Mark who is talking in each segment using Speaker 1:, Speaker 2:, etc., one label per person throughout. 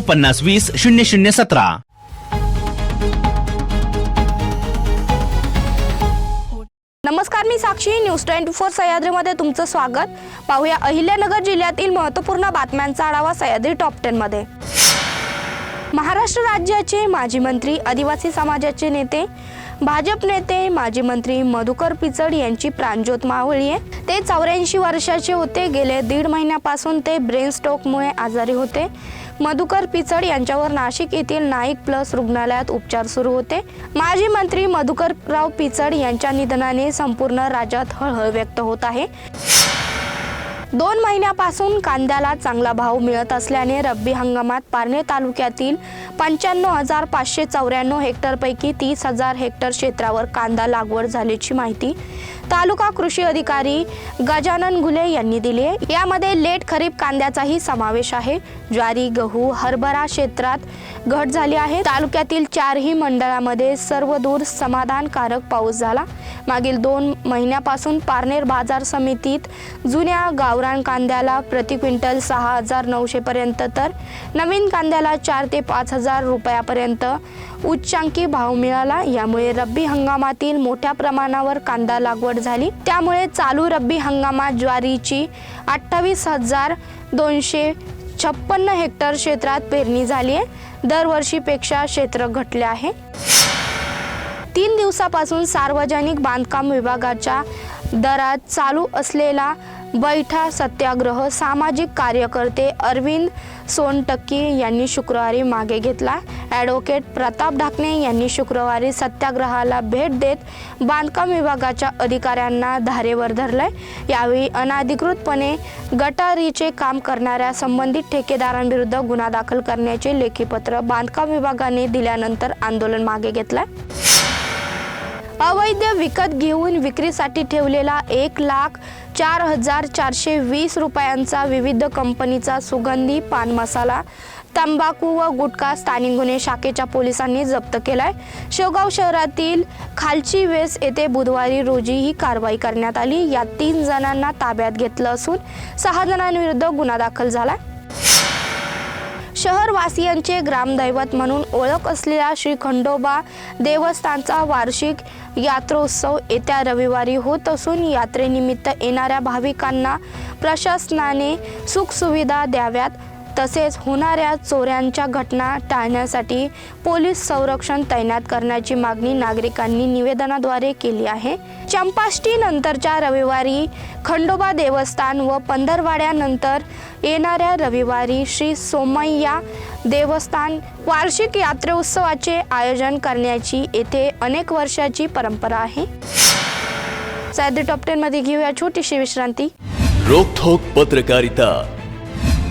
Speaker 1: पन्नास वीस शून्य शून्य सतरा.
Speaker 2: नमस्कार मी साक्षी. न्यूज ट्वेंटी फोर सह्याद्रीमध्ये तुमचं स्वागत. पाहूया अहिल्यानगर जिल्ह्यातील महत्त्वपूर्ण बातम्यांचा आढावा सह्याद्री टॉप टेनमध्ये. महाराष्ट्र राज्याचे माजी मंत्री आदिवासी समाजाचे नेते भाजप नेते माजी मंत्री मधुकर पिचड यांची प्राणज्योत मावळी आहे. ते चौऱ्याऐंशी वर्षाचे होते. गेले दीड महिन्यापासून ते ब्रेन स्ट्रोकमुळे आजारी होते. मधुकर पिचड यांच्यावर नाशिक येथील नाईक प्लस रुग्णालयात उपचार सुरू होते. माजी मंत्री मधुकरराव पिचड यांच्या निधनाने संपूर्ण राज्यात हळहळ व्यक्त होत आहे. दोन महिन्यापासून कांद्याला चांगला भाव मिळत असल्याने रब्बी हंगामात पारणे तालुक्यातील पंच्याण्णव हजार पाचशे चौऱ्याण्णव हेक्टरपैकी तीस हजार हेक्टर क्षेत्रावर कांदा लागवड झाल्याची माहिती तालुका कृषी अधिकारी गजानन घुले यांनी दिली आहे. यामध्ये लेट खरीप कांद्याचाही समावेश आहे. ज्वारी गहू हरभरा क्षेत्रात घट झाली आहे. तालुक्यातील चारही मंडळामध्ये सर्व दूर समाधानकारक पाऊस झाला. मागील दोन महिन्यापासून पारनेर बाजार समितीत जुन्या गावरान कांद्याला प्रति क्विंटल सहा हजार नऊशेपर्यंत तर नवीन कांद्याला चार ते पाच हजार रुपयापर्यंत उच्चांकी भाव मिळाला. यामुळे रब्बी हंगामातील मोठ्या प्रमाणावर कांदा लागवड झाली. त्यामुळे चालू रब्बी हंगामात ज्वारीची अठ्ठावीस हजार दोनशे छप्पन्न हेक्टर क्षेत्रात पेरणी झाली आहे. दरवर्षीपेक्षा क्षेत्र घटले आहे. तीन दिवसापासून सार्वजनिक बांधकाम विभागाच्या दरात चालू असलेला बैठा सत्याग्रह सामाजिक कार्यकर्ते अरविंद सोनटक्की यांनी शुक्रवारी मागे घेतला. ॲडव्होकेट प्रताप ढाकणे यांनी शुक्रवारी सत्याग्रहाला भेट देत बांधकाम विभागाच्या अधिकाऱ्यांना धारेवर धरलंय. यावेळी अनाधिकृतपणे गटारीचे काम करणाऱ्या संबंधित ठेकेदारांविरुद्ध गुन्हा दाखल करण्याचे लेखीपत्र बांधकाम विभागाने दिल्यानंतर आंदोलन मागे घेतलंय. अवैध विकत घेऊन विक्रीसाठी ठेवलेला एक लाख चार हजार चारशे वीस रुपयांचा विविध कंपनीचा सुगंधी पान मसाला तंबाखू व गुटखा स्थानिक गुन्हे शाखेच्या पोलिसांनी जप्त केलाय. शेवगाव शहरातील खालची वेस येथे बुधवारी रोजी ही कारवाई करण्यात आली. यात तीन जणांना ताब्यात घेतलं असून सहा जणांविरुद्ध गुन्हा दाखल झाला शहरवासियांचे ग्रामदैवत म्हणून ओळख असलेल्या श्री खंडोबा देवस्थानचा वार्षिक यात्रोत्सव येत्या रविवारी होत असून यात्रेनिमित्त येणाऱ्या भाविकांना प्रशासनाने सुखसुविधा द्याव्यात. तसेच होणाऱ्या चोऱ्यांच्या घटना टाळण्यासाठी पोलीस संरक्षण तैनात करण्याची मागणी नागरिकांनी निवेदनाद्वारे केली आहे. चंपाष्टी नंतरच्या रविवारी खंडोबा देवस्थान व पंधरवाड्यानंतर येणाऱ्या रविवारी श्री सोमय्या देवस्थान वार्षिक यात्रोत्सवाचे आयोजन करण्याची येथे अनेक वर्षाची परंपरा आहे. सॅद टॉप टेन मध्ये घेऊया छोटीशी विश्रांती.
Speaker 3: रोखोक पत्रकारिता.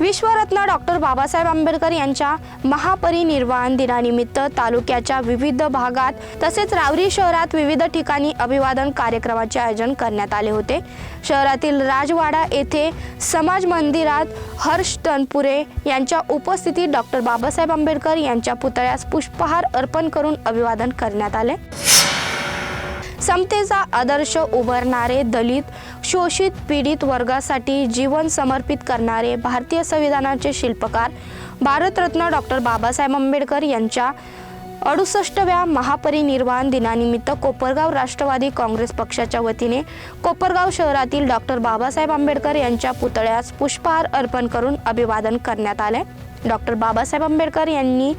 Speaker 2: विश्वरत्न डॉक्टर बाबासाहेब आंबेडकर यांच्या महापरिनिर्वाण दिनानिमित्त तालुक्याच्या विविध भागात तसेच रावरी शहरात विविध ठिकाणी अभिवादन कार्यक्रमाचे आयोजन करण्यात आले होते. शहरातील राजवाडा येथे समाज मंदिरात हर्ष तनपुरे यांच्या उपस्थितीत डॉक्टर बाबासाहेब आंबेडकर यांच्या पुतळ्यास पुष्पहार अर्पण करून अभिवादन करण्यात आले. समतेचा आदर्श उभारणारे दलित शोषित पीडित वर्गासाठी जीवन समर्पित करणारे भारतीय संविधानाचे शिल्पकार भारतरत्न डॉक्टर बाबासाहेब आंबेडकर यांच्या अडुसष्टव्या महापरिनिर्वाण दिनानिमित्त कोपरगाव राष्ट्रवादी काँग्रेस पक्षाच्या वतीने कोपरगाव शहरातील डॉक्टर बाबासाहेब आंबेडकर यांच्या पुतळ्यास पुष्पहार अर्पण करून अभिवादन करण्यात आले. डॉक्टर बाबासाहेब आंबेडकर यांनी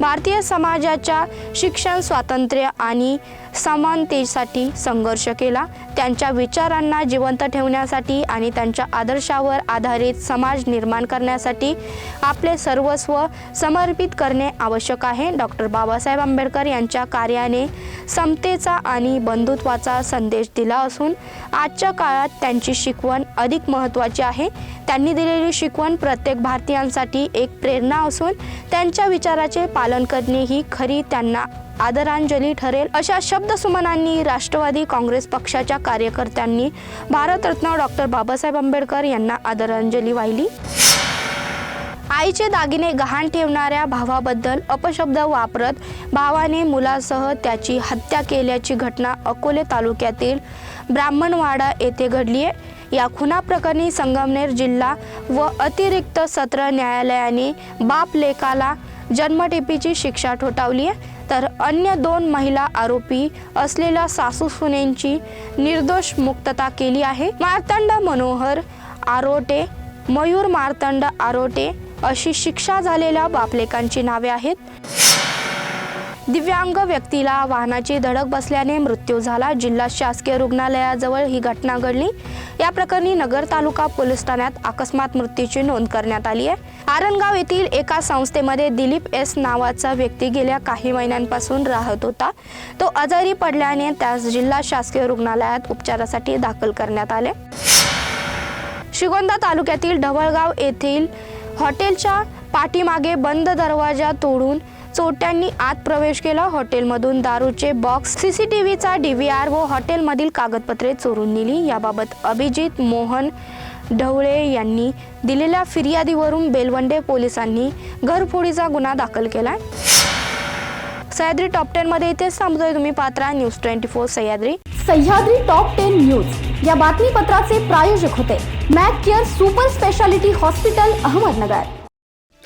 Speaker 2: भारतीय समाजाच्या शिक्षण स्वातंत्र्य आणि समानतेसाठी संघर्ष केला. त्यांच्या विचारांना जिवंत ठेवण्यासाठी आणि त्यांच्या आदर्शावर आधारित समाज निर्माण करण्यासाठी आपले सर्वस्व समर्पित करणे आवश्यक आहे. डॉक्टर बाबासाहेब आंबेडकर यांच्या कार्याने समतेचा आणि बंधुत्वाचा संदेश दिला असून आजच्या काळात त्यांची शिकवण अधिक महत्त्वाची आहे. त्यांनी दिलेली शिकवण प्रत्येक भारतीयांसाठी एक प्रेरणा असून त्यांच्या विचाराचे पालन करणे ही खरी त्यांना आदरांजली ठरेल. अशा शब्दसुमनांनी राष्ट्रवादी काँग्रेस पक्षाच्या कार्यकर्त्यांनी भारतरत्न डॉक्टर बाबासाहेब आंबेडकर यांना आदरांजली वाहिली. आईचे दागिने गहाण ठेवणाऱ्या भावाबद्दल अपशब्द वापरत भावाने मुलासह त्याची हत्या केल्याची घटना अकोले तालुक्यातील ब्राह्मणवाडा येथे घडली आहे या खुनाप्रकरणी संगमनेर जिल्हा व अतिरिक्त सत्र न्यायालयाने बाप लेखाला जन्मठेपीची शिक्षा ठोठावली आहे. तर अन्य दोन महिला आरोपी असलेल्या सासू सुनेंची निर्दोष मुक्तता केली आहे. मार्तंड मनोहर आरोटे मयूर मार्तंड आरोटे अशी शिक्षा झालेल्या बापलेकांची नावे आहेत. दिव्यांग व्यक्तीला वाहनाची धडक बसल्याने मृत्यू झाला. जिल्हा शासकीय रुग्णालयाजवळ ही घटना घडली. या प्रकरणी नगर तालुका पोलीस ठाण्यात अकस्मात मृत्यूची नोंद करण्यात आली आहे. आरणगाव येथील एका संस्थेमध्ये दिलीप एस नावाचा व्यक्ती गेल्या काही महिन्यांपासून राहत होता. तो आजारी पडल्याने त्यास जिल्हा शासकीय रुग्णालयात उपचारासाठी दाखल करण्यात आले. श्रीगोंदा तालुक्यातील ढवळगाव येथील हॉटेलच्या पाठीमागे बंद दरवाजा तोडून चोरट्यांनी आत प्रवेश केला. हॉटेलमधून दारूचे बॉक्स सीसीटीव्हीचा डीव्हीआर व हॉटेलमधील कागदपत्रे चोरून नेली. याबाबत अभिजित मोहन ढवळे यांनी दिलेल्या फिर्यादीवरून बेलवंडे पोलिसांनी घरफोडीचा गुन्हा दाखल केला सह्याद्री टॉप टेन मध्ये इथेच थांबतोय तुम्ही. Patra news twenty four Sahyadri.
Speaker 4: Sahyadri top ten news या बातमीपत्राचे प्रायोजक होते. Mac care super speciality hospital Ahmednagar.